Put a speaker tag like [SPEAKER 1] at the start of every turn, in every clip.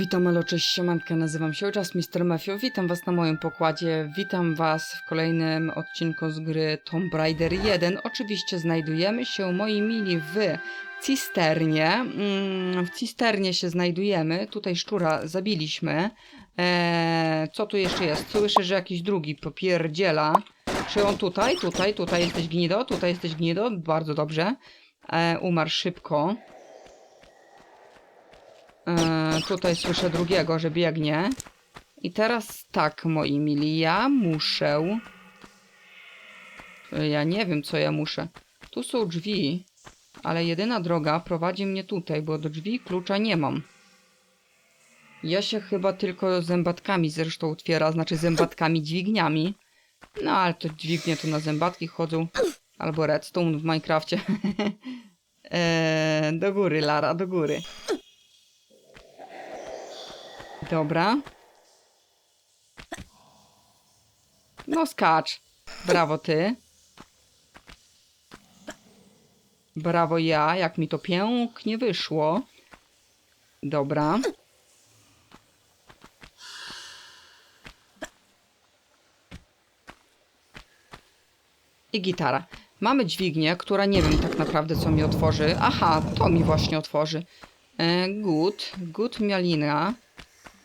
[SPEAKER 1] Witam, elo, cześć, siemanka, nazywam się czas Mr. Mafio, witam was na moim pokładzie, witam was w kolejnym odcinku z gry Tomb Raider 1. Oczywiście znajdujemy się, moi mili, w cisternie, Mm, w cisternie się znajdujemy, tutaj szczura zabiliśmy. Eee, co tu jeszcze jest? Słyszę, że jakiś drugi popierdziela. Czy on tutaj? Tutaj, tutaj jesteś gnido, tutaj jesteś gnido, bardzo dobrze. Eee, umarł szybko. Tutaj słyszę drugiego, że biegnie. I teraz tak, moi mili, ja muszę. Ja nie wiem, co ja muszę. Tu są drzwi, ale jedyna droga prowadzi mnie tutaj, bo do drzwi klucza nie mam. Ja się chyba tylko zębatkami zresztą otwiera, znaczy zębatkami dźwigniami. No ale to dźwignie to na zębatki chodzą. Albo redstone w Minecrafcie. e, do góry, Lara, do góry. Dobra. No skacz. Brawo ty. Brawo ja, jak mi to pięknie wyszło. Dobra. I gitara. Mamy dźwignię, która nie wiem tak naprawdę co mi otworzy. Aha, to mi właśnie otworzy. E, good. Good mialina.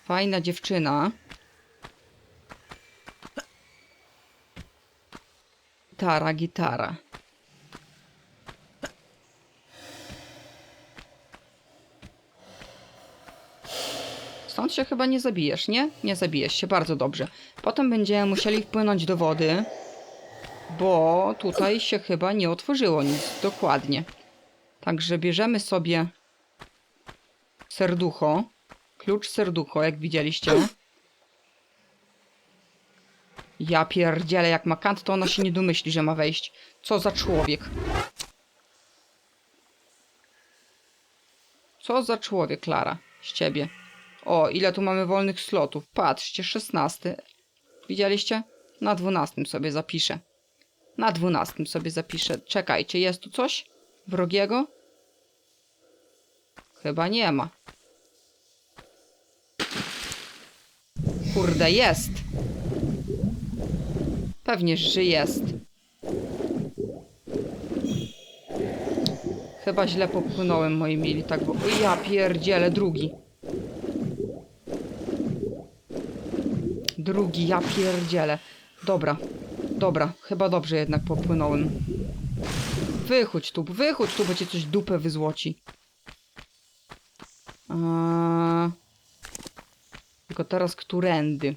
[SPEAKER 1] Fajna dziewczyna. Gitara, gitara. Stąd się chyba nie zabijesz, nie? Nie zabijesz się, bardzo dobrze. Potem będziemy musieli wpłynąć do wody, bo tutaj się chyba nie otworzyło nic dokładnie. Także bierzemy sobie serducho. Klucz serducho, jak widzieliście. Ja pierdzielę, jak ma kant, to ona się nie domyśli, że ma wejść. Co za człowiek. Co za człowiek, Klara, z ciebie. O, ile tu mamy wolnych slotów. Patrzcie, 16. Widzieliście? Na 12 sobie zapiszę. Na 12 sobie zapiszę. Czekajcie, jest tu coś wrogiego? Chyba nie ma. Kurde, jest. Pewnie, że jest. Chyba źle popłynąłem, moi tak bo... O, ja pierdzielę, drugi. Drugi, ja pierdzielę. Dobra, dobra, chyba dobrze jednak popłynąłem. Wychódź tu, wychódź tu, bo cię coś dupę wyzłoci. Eee... Tylko teraz którędy?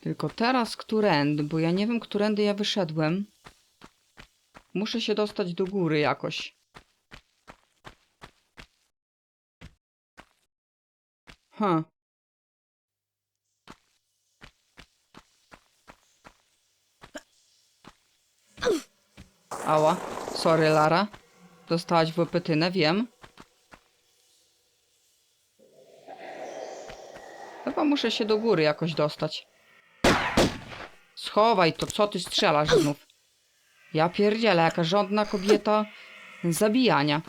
[SPEAKER 1] Tylko teraz którędy, bo ja nie wiem, którędy ja wyszedłem. Muszę się dostać do góry jakoś. Huh. Ała. Sorry, Lara. Dostałaś w łepetynę, wiem. Muszę się do góry jakoś dostać. Schowaj to, co ty strzelasz znów? Ja pierdzielę, jaka żądna kobieta zabijania.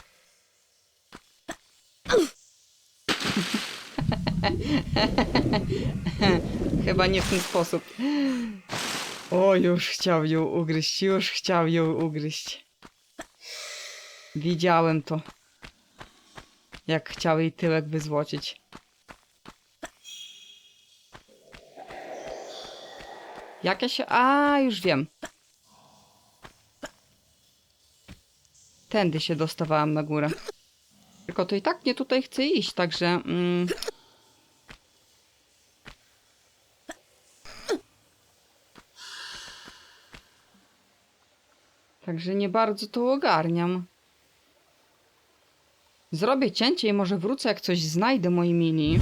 [SPEAKER 1] Chyba nie w ten sposób. O, już chciał ją ugryźć, już chciał ją ugryźć. Widziałem to. Jak chciał jej tyłek wyzłocić. Jak ja się... A, już wiem. Tędy się dostawałam na górę. Tylko to i tak nie tutaj chcę iść, także... Mm, Także nie bardzo to ogarniam. Zrobię cięcie i może wrócę, jak coś znajdę, moi mili.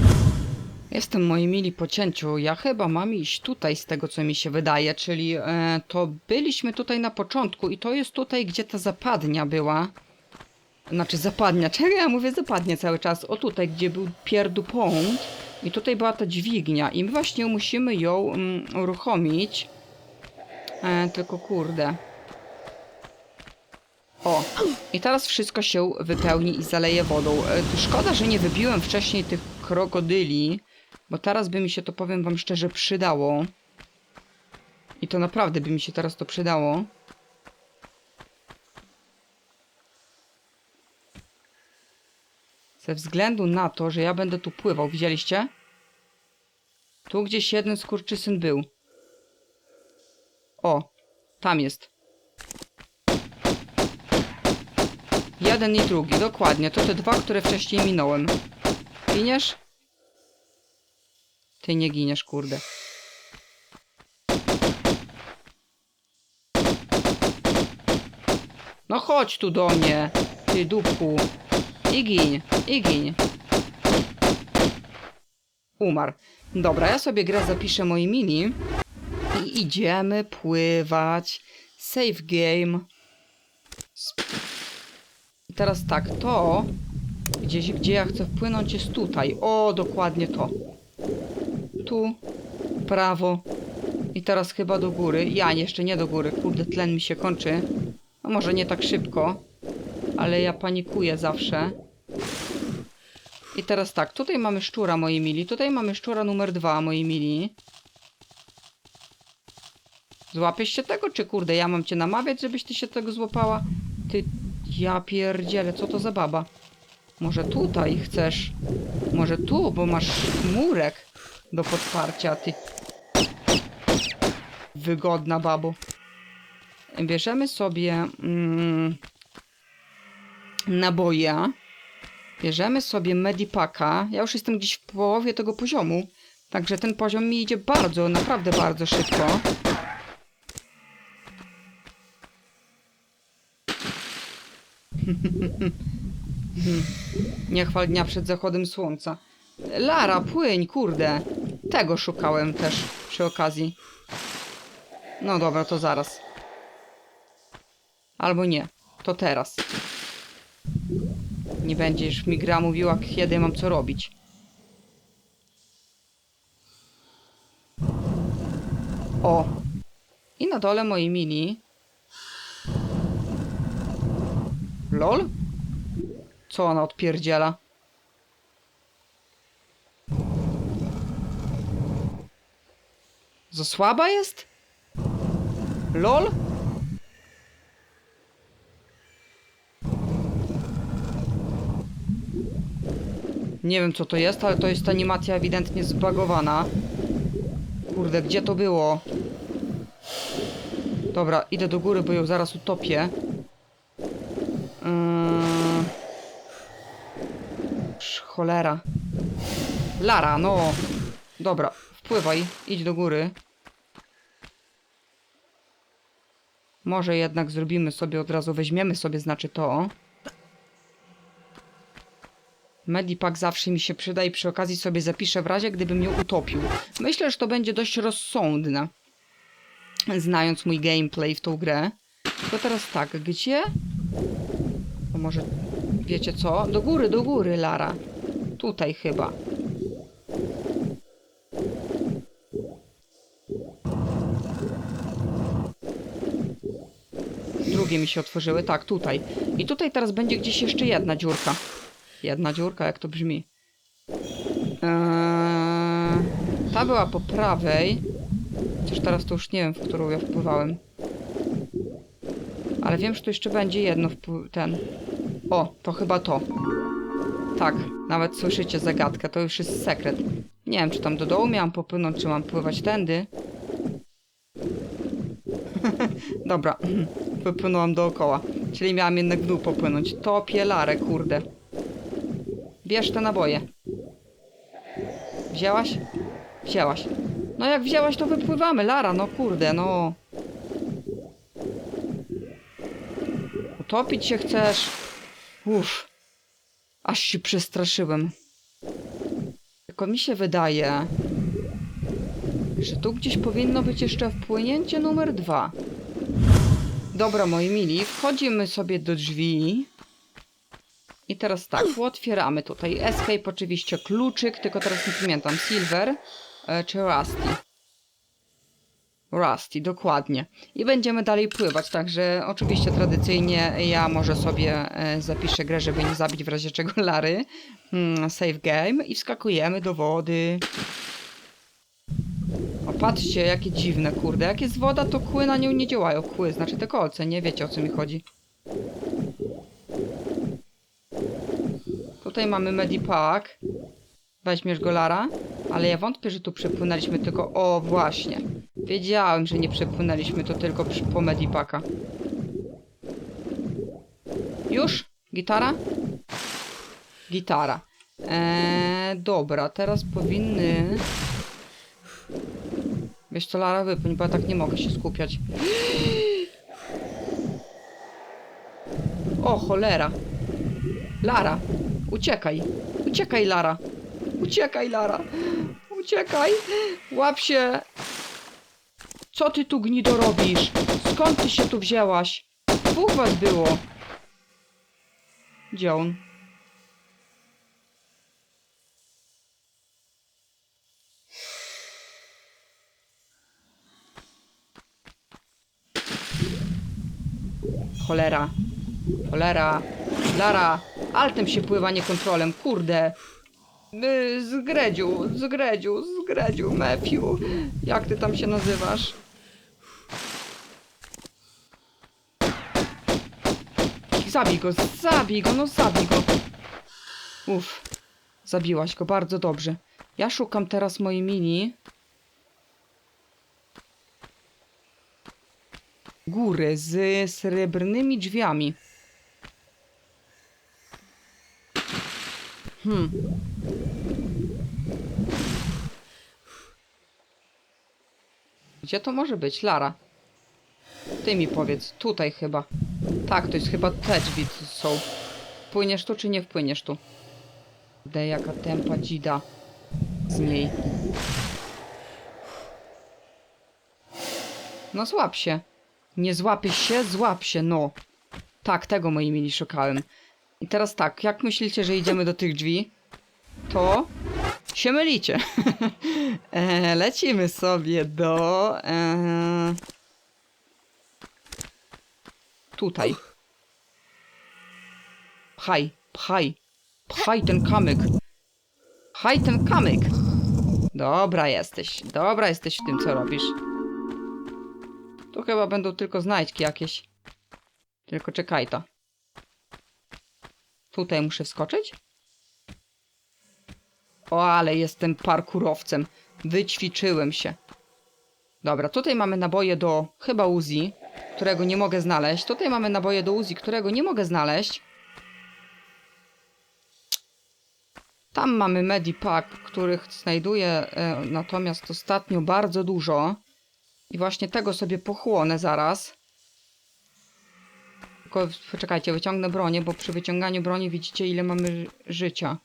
[SPEAKER 1] Jestem, moi mili, po cięciu. Ja chyba mam iść tutaj, z tego co mi się wydaje, czyli e, to byliśmy tutaj na początku i to jest tutaj, gdzie ta zapadnia była. Znaczy zapadnia, czego ja mówię zapadnia cały czas? O tutaj, gdzie był pierdupont i tutaj była ta dźwignia i my właśnie musimy ją mm, uruchomić. E, tylko kurde. O, i teraz wszystko się wypełni i zaleje wodą. E, Szkoda, że nie wybiłem wcześniej tych krokodyli, bo teraz by mi się to, powiem wam szczerze, przydało. I to naprawdę by mi się teraz to przydało. Ze względu na to, że ja będę tu pływał, widzieliście? Tu gdzieś jeden skurczysyn był. O, tam jest. Jeden i drugi, dokładnie. To te dwa, które wcześniej minąłem. Giniesz? Ty nie giniesz, kurde. No chodź tu do mnie, ty dupku. I gin, i gin. Umarł. Dobra, ja sobie grę zapiszę moi mini. I idziemy pływać. Save game. I teraz tak, to gdzieś, gdzie ja chcę wpłynąć jest tutaj. O, dokładnie to. Tu, prawo. I teraz chyba do góry. Ja jeszcze nie do góry. Kurde, tlen mi się kończy. No może nie tak szybko, ale ja panikuję zawsze. I teraz tak, tutaj mamy szczura, moi mili. Tutaj mamy szczura numer dwa, moi mili. Złapiesz się tego, czy kurde, ja mam cię namawiać, żebyś ty się tego złapała? Ty, ja pierdzielę, co to za baba? Może tutaj chcesz? Może tu, bo masz murek do podparcia, ty... Wygodna babo. Bierzemy sobie mm, naboje. Bierzemy sobie medipaka. Ja już jestem gdzieś w połowie tego poziomu. Także ten poziom mi idzie bardzo, naprawdę bardzo szybko. Nie chwal dnia przed zachodem słońca. Lara, płyń, kurde. Tego szukałem też przy okazji. No dobra, to zaraz. Albo nie. To teraz. Nie będziesz mi gra mówiła, kiedy mam co robić. O! I na dole moi mini. LOL? Co ona odpierdziela? Za słaba jest? LOL? Nie wiem co to jest, ale to jest animacja ewidentnie zbagowana. Kurde, gdzie to było? Dobra, idę do góry, bo ją zaraz utopię. Yy... Cholera. Lara, no. Dobra, wpływaj, idź do góry. Może jednak zrobimy sobie od razu, weźmiemy sobie znaczy to. Medipak zawsze mi się przyda i przy okazji sobie zapiszę w razie, gdybym mnie utopił. Myślę, że to będzie dość rozsądne. Znając mój gameplay w tą grę. To teraz tak, gdzie? To może, wiecie co? Do góry, do góry, Lara. Tutaj chyba. Drugie mi się otworzyły, tak, tutaj. I tutaj teraz będzie gdzieś jeszcze jedna dziurka. Jedna dziurka, jak to brzmi. Eee, ta była po prawej. Chociaż teraz to już nie wiem, w którą ja wpływałem. Ale wiem, że tu jeszcze będzie jedno ten. O, to chyba to. Tak, nawet słyszycie zagadkę, to już jest sekret. Nie wiem, czy tam do dołu miałam popłynąć, czy mam pływać tędy. Dobra, wypłynąłam dookoła. Czyli miałam jednak w dół popłynąć. To pielarę, kurde. Bierz te naboje. Wzięłaś? Wzięłaś. No jak wzięłaś, to wypływamy, Lara, no kurde, no. Utopić się chcesz? Uff. Aż się przestraszyłem. Tylko mi się wydaje, że tu gdzieś powinno być jeszcze wpłynięcie numer dwa. Dobra, moi mili, wchodzimy sobie do drzwi. I teraz tak, otwieramy tutaj. Escape oczywiście kluczyk, tylko teraz nie pamiętam. Silver e, czy Rusty. Rusty, dokładnie. I będziemy dalej pływać, także oczywiście tradycyjnie ja może sobie e, zapiszę grę, żeby nie zabić w razie czego Lary. Hmm, save game i wskakujemy do wody. Patrzcie, jakie dziwne, kurde. Jak jest woda, to kły na nią nie działają. Kły, znaczy te kolce, nie wiecie o co mi chodzi. Tutaj mamy Medipack. Weźmiesz go, Lara? Ale ja wątpię, że tu przepłynęliśmy tylko... O, właśnie. Wiedziałem, że nie przepłynęliśmy to tylko przy... po Medipaka. Już? Gitara? Gitara. Eee, dobra, teraz powinny... Wiesz co, Lara, wypłyń, bo ja tak nie mogę się skupiać. O, cholera. Lara, uciekaj. Uciekaj, Lara. Uciekaj, Lara. Uciekaj. Łap się. Co ty tu gnido robisz? Skąd ty się tu wzięłaś? Dwóch was było. Gdzie on? Cholera. Cholera. Lara. Altem się pływa, nie kontrolem. Kurde. Y, Zgredziu, zgredziu, zgredziu, Matthew. Jak ty tam się nazywasz? Zabij go, zabij go, no zabij go. Uff. Zabiłaś go, bardzo dobrze. Ja szukam teraz mojej mini. Góry z srebrnymi drzwiami. Hmm. Gdzie to może być? Lara. Ty mi powiedz. Tutaj chyba. Tak, to jest chyba te drzwi są. Płyniesz tu, czy nie wpłyniesz tu? Kurde, jaka tempa dzida z niej. No złap się. Nie złapiesz się? Złap się, no. Tak, tego moi mili szukałem. I teraz tak, jak myślicie, że idziemy do tych drzwi? To się mylicie. e, lecimy sobie do... E, tutaj. Pchaj, pchaj. Pchaj ten kamyk. Pchaj ten kamyk. Dobra jesteś. Dobra jesteś w tym, co robisz. Tu chyba będą tylko znajdźki jakieś. Tylko czekaj to. Tutaj muszę wskoczyć? O, ale jestem parkurowcem. Wyćwiczyłem się. Dobra, tutaj mamy naboje do chyba Uzi, którego nie mogę znaleźć. Tutaj mamy naboje do Uzi, którego nie mogę znaleźć. Tam mamy Medipack, których znajduję e, natomiast ostatnio bardzo dużo. I właśnie tego sobie pochłonę zaraz. Tylko poczekajcie, wyciągnę bronię, bo przy wyciąganiu broni widzicie ile mamy ży- życia.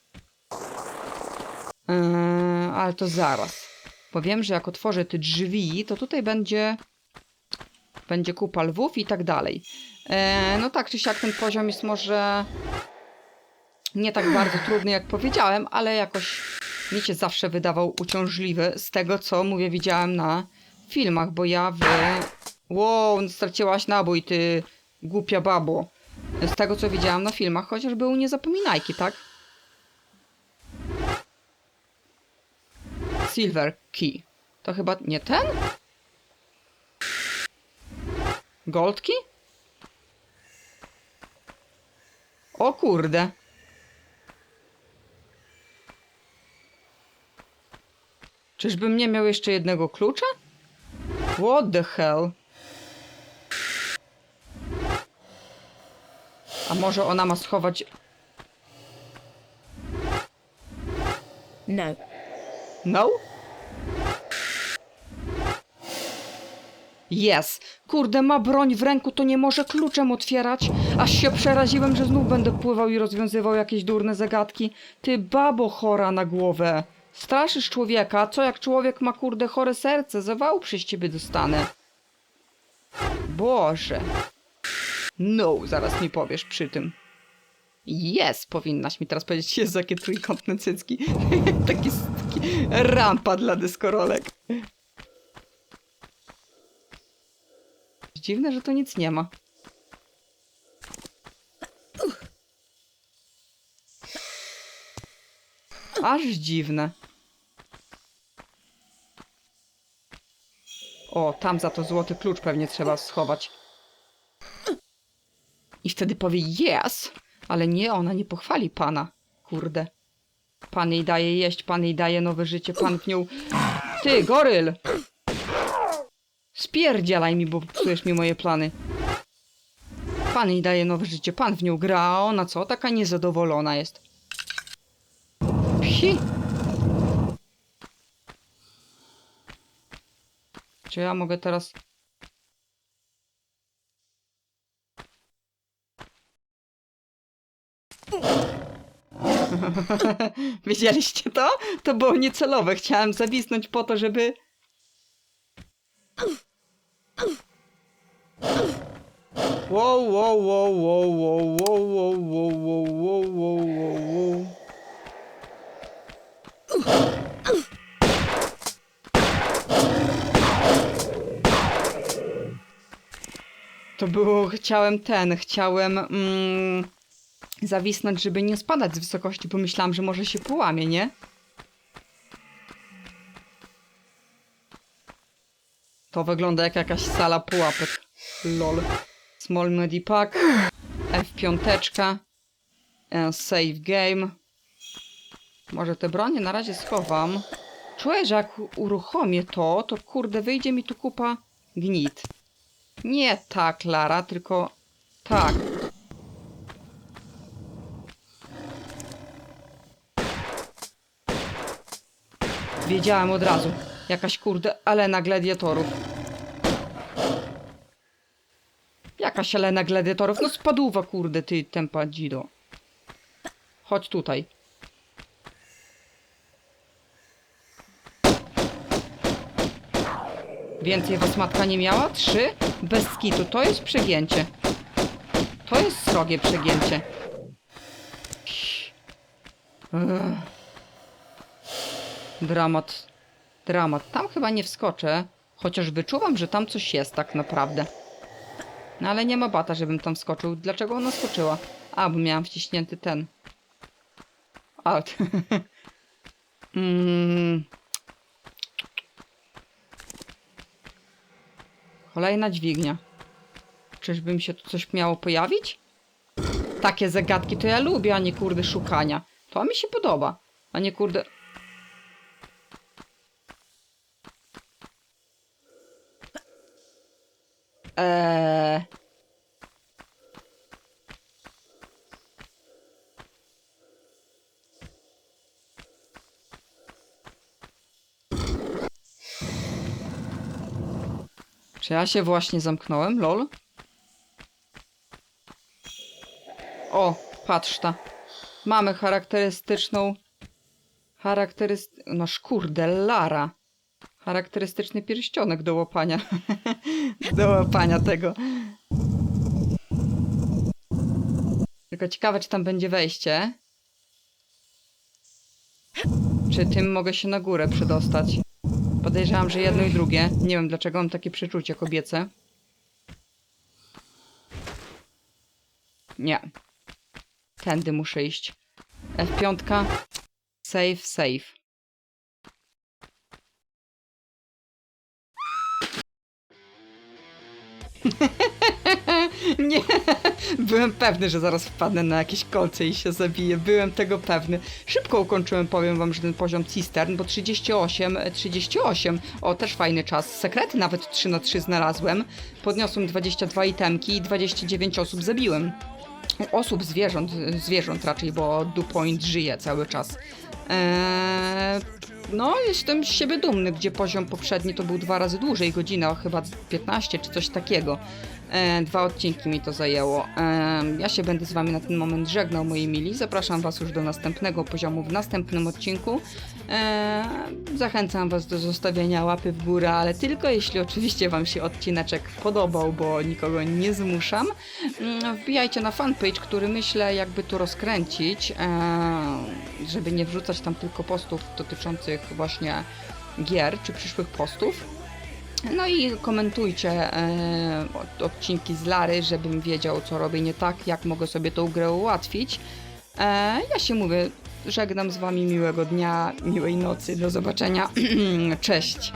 [SPEAKER 1] Eee, ale to zaraz. Bo wiem, że jak otworzę te drzwi, to tutaj będzie będzie kupa lwów i tak dalej. Eee, no tak czy siak ten poziom jest może nie tak bardzo trudny jak powiedziałem, ale jakoś mi się zawsze wydawał uciążliwy z tego co mówię widziałem na filmach, bo ja w... Wow, straciłaś nabój, ty głupia babo. Z tego, co widziałam na filmach, chociaż były niezapominajki, tak? Silver Key. To chyba nie ten? Gold Key? O kurde. Czyżbym nie miał jeszcze jednego klucza? What the hell? A może ona ma schować...
[SPEAKER 2] No.
[SPEAKER 1] No? Yes. Kurde, ma broń w ręku, to nie może kluczem otwierać. Aż się przeraziłem, że znów będę pływał i rozwiązywał jakieś durne zagadki. Ty babo chora na głowę. Straszysz człowieka, co jak człowiek ma kurde chore serce, zawał przez ciebie dostanę. Boże. No, zaraz mi powiesz przy tym. Jest, powinnaś mi teraz powiedzieć, jest jakie trójkątne cycki. taki, taki rampa dla dyskorolek. dziwne, że to nic nie ma. Aż dziwne. O, tam za to złoty klucz pewnie trzeba schować. I wtedy powie yes, ale nie, ona nie pochwali pana. Kurde. Pan jej daje jeść, pan jej daje nowe życie, pan w nią... Ty, goryl! Spierdzielaj mi, bo psujesz mi moje plany. Pan jej daje nowe życie, pan w nią gra, a ona co? Taka niezadowolona jest. Psi! Czy ja mogę teraz... Widzieliście to? To było niecelowe. Chciałem zawisnąć po to, żeby... Wow, wow, wow, wow, wow, wow, wow, wow, wow, wow, wow, wow, To było, chciałem ten, chciałem mm, zawisnąć, żeby nie spadać z wysokości, bo myślałam, że może się połamie, nie? To wygląda jak jakaś sala pułapek. Lol. Small Medipack. F5. e, Save game. Może te bronie na razie schowam. Czuję, że jak uruchomię to, to kurde wyjdzie mi tu kupa gnit. Nie tak, Lara, tylko tak. Wiedziałem od razu. Jakaś kurde Elena Gladiatorów. Jakaś Elena Gladiatorów. No spadłuwa kurde, ty tempa dzido. Chodź tutaj. Więcej was matka nie miała? Trzy? Bez skitu. To jest przegięcie. To jest srogie przegięcie. Dramat. Dramat. Tam chyba nie wskoczę. Chociaż wyczuwam, że tam coś jest tak naprawdę. No ale nie ma bata, żebym tam wskoczył. Dlaczego ona skoczyła? A, bo miałam wciśnięty ten. Out. mm. Kolejna dźwignia. Czyżby mi się tu coś miało pojawić? Takie zagadki to ja lubię, a nie kurde szukania. To mi się podoba. A nie kurde... Eee... Czy ja się właśnie zamknąłem, lol? O, patrz ta. Mamy charakterystyczną... Charakteryst... No szkurde, Lara. Charakterystyczny pierścionek do łapania. do łapania tego. Tylko ciekawe, czy tam będzie wejście. Czy tym mogę się na górę przedostać? Podejrzewam, że jedno i drugie. Nie wiem dlaczego mam takie przeczucie kobiece. Nie. Tędy muszę iść. F5. Save, save. Nie, byłem pewny, że zaraz wpadnę na jakieś kolce i się zabiję. Byłem tego pewny. Szybko ukończyłem, powiem wam, że ten poziom cistern, bo 38, e, 38, o też fajny czas. Sekrety nawet 3 na 3 znalazłem. Podniosłem 22 itemki i 29 osób zabiłem. Osób, zwierząt, zwierząt raczej, bo DuPoint żyje cały czas. Eee, no, jestem z siebie dumny, gdzie poziom poprzedni to był dwa razy dłużej, godzina, chyba 15 czy coś takiego. E, dwa odcinki mi to zajęło. E, ja się będę z wami na ten moment żegnał, moi mili. Zapraszam was już do następnego poziomu w następnym odcinku. E, zachęcam was do zostawienia łapy w górę, ale tylko jeśli oczywiście wam się odcineczek podobał, bo nikogo nie zmuszam. Mm, Wbijajcie na fanpage, który myślę jakby tu rozkręcić, żeby nie wrzucać tam tylko postów dotyczących właśnie gier czy przyszłych postów. No i komentujcie e, od- odcinki z Lary, żebym wiedział, co robię nie tak, jak mogę sobie tą grę ułatwić. E, ja się mówię, żegnam z wami miłego dnia, miłej nocy, do zobaczenia. Cześć!